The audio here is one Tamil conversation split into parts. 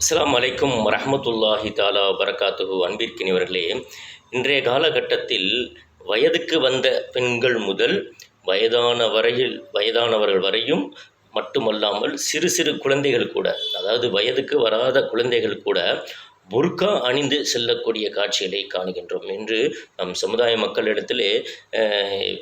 அஸ்லாம் அலைக்கும் வரஹ்மத்துல்லாஹி தாலா வரகாத்துஹு அன்பிற்கினிவர்களே இன்றைய காலகட்டத்தில் வயதுக்கு வந்த பெண்கள் முதல் வயதான வரையில் வயதானவர்கள் வரையும் மட்டுமல்லாமல் சிறு சிறு குழந்தைகள் கூட அதாவது வயதுக்கு வராத குழந்தைகள் கூட புர்கா அணிந்து செல்லக்கூடிய காட்சிகளை காணுகின்றோம். என்று நம் சமுதாய மக்களிடத்திலே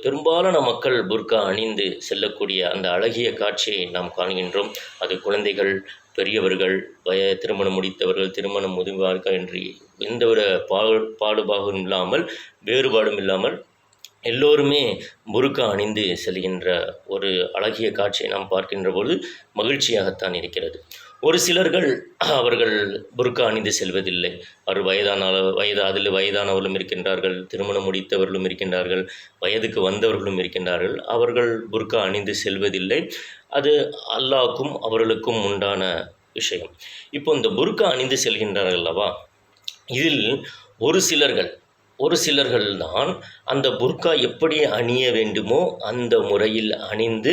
பெரும்பாலான மக்கள் புர்கா அணிந்து செல்லக்கூடிய அந்த அழகிய காட்சியை நாம் காண்கின்றோம். அது குழந்தைகள் பெரியவர்கள் வய திருமணம் முடித்தவர்கள் திருமணம் முதிர்வார்கள் என்று எந்தவித பாடு பாடுபாடும் இல்லாமல் வேறுபாடும் இல்லாமல் எல்லோருமே முருக்கா அணிந்து செல்கின்ற ஒரு அழகிய காட்சியை நாம் பார்க்கின்ற பொழுது மகிழ்ச்சியாகத்தான் இருக்கிறது. ஒரு சிலர்கள் அவர்கள் புருக்கா அணிந்து செல்வதில்லை. அவர் வயதான வயது அதில் வயதானவர்களும் இருக்கின்றார்கள் திருமணம் முடித்தவர்களும் இருக்கின்றார்கள் வயதுக்கு வந்தவர்களும் இருக்கின்றார்கள். அவர்கள் புர்கா அணிந்து செல்வதில்லை. அது அல்லாஹ்க்கும் அவர்களுக்கும் உண்டான விஷயம். இப்போ இந்த புர்கா அணிந்து செல்கின்றார்கள் அல்லவா? இதில் ஒரு சிலர்கள் ஒரு சிலர்கள் தான் அந்த புர்கா எப்படி அணிய வேண்டுமோ அந்த முறையில் அணிந்து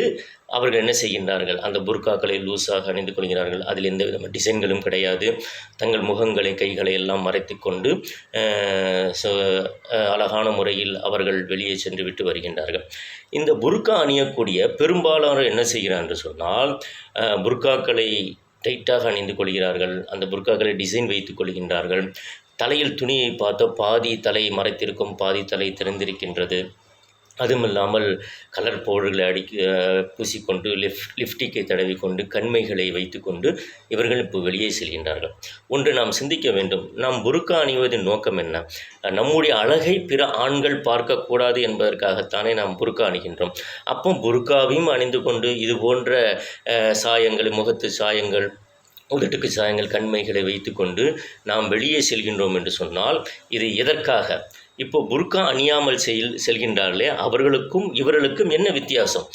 அவர்கள் என்ன செய்கின்றார்கள்? அந்த புர்காக்களை லூஸாக அணிந்து கொள்கிறார்கள். அதில் எந்த விதமான டிசைன்களும் கிடையாது. தங்கள் முகங்களை கைகளை எல்லாம் மறைத்து கொண்டு அழகான முறையில் அவர்கள் வெளியே சென்று விட்டு வருகின்றார்கள். இந்த புர்கா அணியக்கூடிய பெரும்பாலானோர் என்ன செய்கிறார் என்று சொன்னால் புர்காக்களை டைட்டாக அணிந்து கொள்கிறார்கள். அந்த புர்காக்களை டிசைன் வைத்துக் கொள்கின்றார்கள். தலையில் துணியை பார்த்தோ பாதி தலை மறைத்திருக்கும் பாதி தலை திறந்திருக்கின்றது. அதுமில்லாமல் கலர் பவுடர்களை அடிக்க பூசிக்கொண்டு லிஃப்ட் லிப்டிக்கை தடவிக்கொண்டு கண்மைகளை வைத்துக்கொண்டு இவர்கள் இப்போ வெளியே செல்கின்றார்கள். ஒன்று நாம் சிந்திக்க வேண்டும் நாம் புருக்கா அணிவதின் நோக்கம் என்ன? நம்முடைய அழகை பிற ஆண்கள் பார்க்கக்கூடாது என்பதற்காகத்தானே நாம் புருக்கா அணிகின்றோம். அப்போ புருக்காவையும் அணிந்து கொண்டு இது போன்ற சாயங்கள் முகத்து சாயங்கள் உதட்டுக்கு சாயங்கள் கண்மைகளை வைத்துக்கொண்டு நாம் வெளியே செல்கின்றோம் என்று சொன்னால் இது எதற்காக? இப்போ புர்கா அணியாமல் செல் செல்கின்றார்களே அவர்களுக்கும் இவர்களுக்கும் என்ன வித்தியாசம்?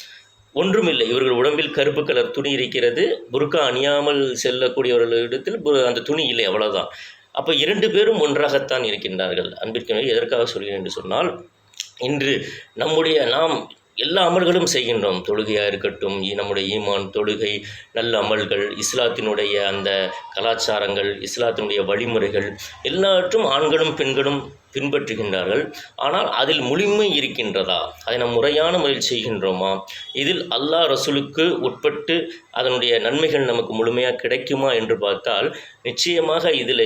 ஒன்றுமில்லை இவர்கள் உடம்பில் கருப்பு கலர் துணி இருக்கிறது புர்கா அணியாமல் செல்லக்கூடியவர்களிடத்தில் பு- அந்த துணி இல்லை அவ்வளோதான் அப்போ இரண்டு பேரும் ஒன்றாகத்தான் இருக்கின்றார்கள். அன்பிற்கு எதற்காக சொல்கிறேன் என்று சொன்னால் இன்று நம்முடைய நாம் எல்லா அமல்களும் செய்கின்றோம். தொழுகையாக இருக்கட்டும் நம்முடைய ஈமான் தொழுகை நல்ல அமல்கள் இஸ்லாத்தினுடைய அந்த கலாச்சாரங்கள் இஸ்லாத்தினுடைய வழிமுறைகள் எல்லாவற்றும் ஆண்களும் பெண்களும் பின்பற்றுகின்றார்கள். ஆனால் அதில் முழுமை இருக்கின்றதா? அதை நாம் முறையான முறையில் செய்கின்றோமா? இதில் அல்லாஹ் ரசூலுக்கு உட்பட்டு அதனுடைய நன்மைகள் நமக்கு முழுமையாக கிடைக்குமா என்று பார்த்தால் நிச்சயமாக இதில்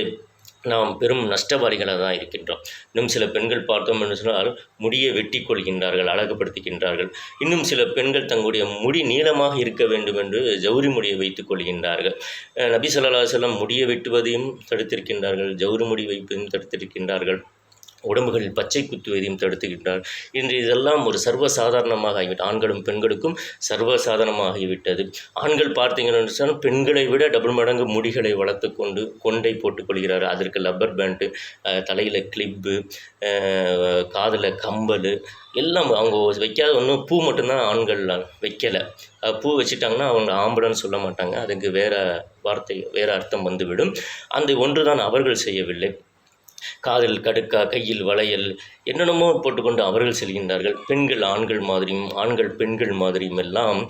நாம் பெரும் நஷ்டவாரிகளாக தான் இருக்கின்றோம். இன்னும் சில பெண்கள் பார்த்தோம் என்று சொன்னால் முடியை வெட்டி கொள்கின்றார்கள் அழகுபடுத்துகின்றார்கள் இன்னும் சில பெண்கள் தங்களுடைய முடி நீளமாக இருக்க வேண்டும் என்று ஜவுரி முடியை வைத்துக் கொள்கின்றார்கள். நபி ஸல்லல்லாஹு செல்லம் முடியை வெட்டுவதையும் தடுத்திருக்கின்றார்கள் ஜவுரி முடி வைப்பதையும் தடுத்திருக்கின்றார்கள். உடம்புகளில் பச்சை குத்துவதையும் தடுத்துக்கிட்டார். இன்று இதெல்லாம் ஒரு சர்வசாதாரணமாக ஆகிவிட்டது. ஆண்களும் பெண்களுக்கும் சர்வசாதாரணமாக ஆகிவிட்டது ஆண்கள் பார்த்தீங்கன்னு சொன்னால் பெண்களை விட டபுள் மடங்கு முடிகளை வளர்த்து கொண்டு கொண்டை போட்டுக்கொள்கிறார் அதற்கு லப்பர் பேண்ட்டு தலையில் கிளிப்பு காதில் கம்பல் எல்லாம் அவங்க வைக்காத ஒன்றும் பூ மட்டும்தான் ஆண்கள் வைக்கலை. பூ வச்சுட்டாங்கன்னா அவங்க ஆம்பளைன்னு சொல்ல மாட்டாங்க. அதுக்கு வேறு வார்த்தை வேறு அர்த்தம் வந்துவிடும். அந்த ஒன்று தான் அவர்கள் செய்யவில்லை. காதில் கடுக்கா கையில் வளையல் என்னென்னமோ போட்டுக்கொண்டு அவர்கள் செல்கின்றார்கள். பெண்கள் ஆண்கள் மாதிரியும் ஆண்கள் பெண்கள் மாதிரியும் எல்லாம்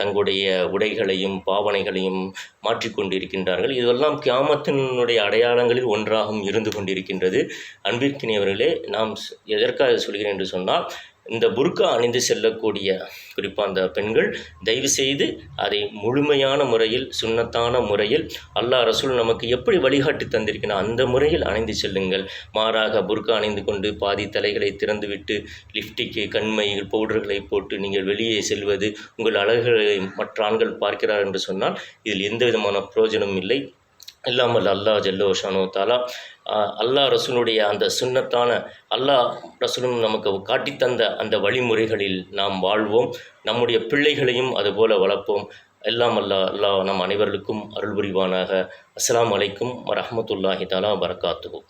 தங்களுடைய உடைகளையும் பாவனைகளையும் மாற்றிக்கொண்டிருக்கின்றார்கள் இதெல்லாம் கியாமத்தினுடைய அடையாளங்களில் ஒன்றாகவும் இருந்து கொண்டிருக்கின்றது. அன்பிற்கினியவர்களே நாம் எதற்காக சொல்கிறேன் என்று சொன்னால் இந்த புர்கா அணிந்து செல்லக்கூடிய குறிப்பாக அந்த பெண்கள் தயவு செய்து அதை முழுமையான முறையில் சுண்ணத்தான முறையில் அல்லாஹ் ரசூல் நமக்கு எப்படி வழிகாட்டி தந்திருக்கிறார் அந்த முறையில் அணிந்து செல்லுங்கள். மாறாக புர்கா அணிந்து கொண்டு பாதி தலைகளை திறந்துவிட்டு லிப்டிக்கு கண்மைகள் பவுடர்களை போட்டு நீங்கள் வெளியே செல்வது உங்கள் அழகுகளை மற்ற ஆண்கள் பார்க்கிறார் என்று சொன்னால் இதில் எந்த விதமான பிரயோஜனமும் இல்லை. இல்லாமல் அல்லாஹ் ஜல்லோ ஷானோ தாலா அல்லாஹ் ரசூலுடைய அந்த சுன்னத்தான அல்லாஹ் ரசூலும் நமக்கு காட்டித்தந்த அந்த வழிமுறைகளில் நாம் வாழ்வோம். நம்முடைய பிள்ளைகளையும் அதுபோல வளர்ப்போம். எல்லாம் அல்லாஹ் அல்லாஹ் நம் அனைவர்களுக்கும் அருள் புரிவானாக. அஸ்லாம் வலைக்கும் வரஹ்மத்துல்லாஹி தாலா வரகாத்துஹு